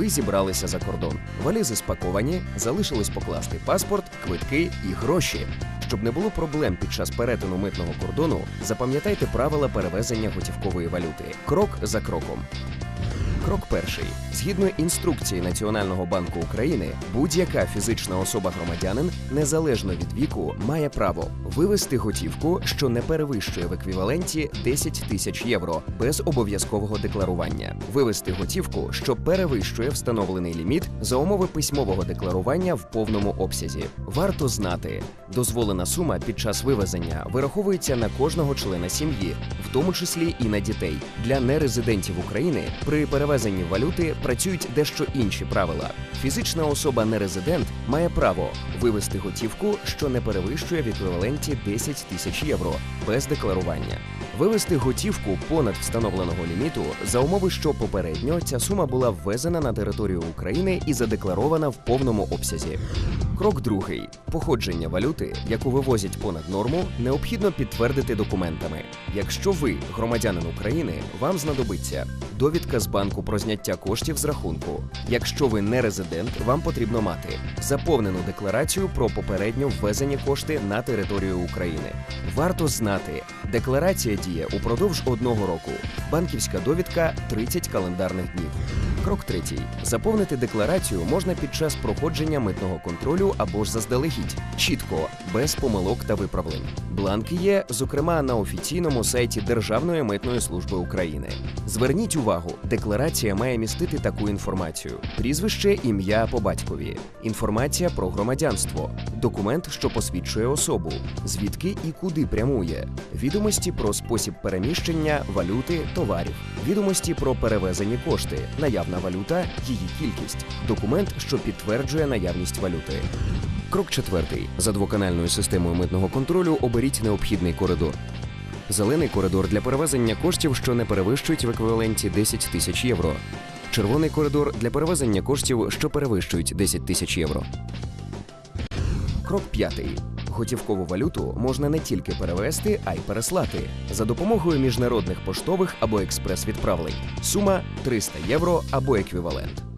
зібралися за кордон. Валізи спаковані, залишилось покласти паспорт, квитки і гроші. Щоб не було проблем під час перетину митного кордону, запам'ятайте правила перевезення готівкової валюти крок за кроком. Крок перший. Згідно інструкції Національного банку України, будь-яка фізична особа-громадянин, незалежно від віку, має право вивести готівку, що не перевищує в еквіваленті 10 тисяч євро, без обов'язкового декларування, вивести готівку, що перевищує встановлений ліміт за умови письмового декларування в повному обсязі. Варто знати, дозволена сума під час вивезення вираховується на кожного члена сім'ї, в тому числі і на дітей. Для нерезидентів України при перевезенні валюти працюють дещо інші правила. Фізична особа нерезидент має право вивести готівку, що не перевищує в еквіваленті 10 тисяч євро без декларування. Вивести готівку понад встановленого ліміту за умови, що попередньо ця сума була ввезена на територію України і задекларована в повному обсязі. Крок другий походження валюти, яку вивозять понад норму, необхідно підтвердити документами. Якщо ви громадянин України, вам знадобиться довідка з банку про зняття коштів з рахунку. Якщо ви не резидент, вам потрібно мати заповнену декларацію про попередньо ввезені кошти на територію України. Варто знати, декларація діє упродовж одного року. Банківська довідка 30 календарних днів. Крок третій. Заповнити декларацію можна під час проходження митного контролю або ж заздалегідь, чітко, без помилок та виправлень. Бланки є, зокрема, на офіційному сайті Державної митної служби України. Зверніть увагу, декларація має містити таку інформацію: прізвище, ім'я по батькові, інформація про громадянство, документ, що посвідчує особу, звідки і куди прямує, відомості про спосіб переміщення валюти, товарів, відомості про перевезені кошти, наявна валюта, її кількість, документ, що підтверджує наявність валюти. Крок четвертий. За двоканальною системою митного контролю оберіть необхідний коридор. Зелений коридор для перевезення коштів, що не перевищують в еквіваленті 10 тисяч євро. Червоний коридор для перевезення коштів, що перевищують 10 тисяч євро. Крок п'ятий. Готівкову валюту можна не тільки перевести, а й переслати за допомогою міжнародних поштових або експрес-відправлень. Сума 300 євро або еквівалент.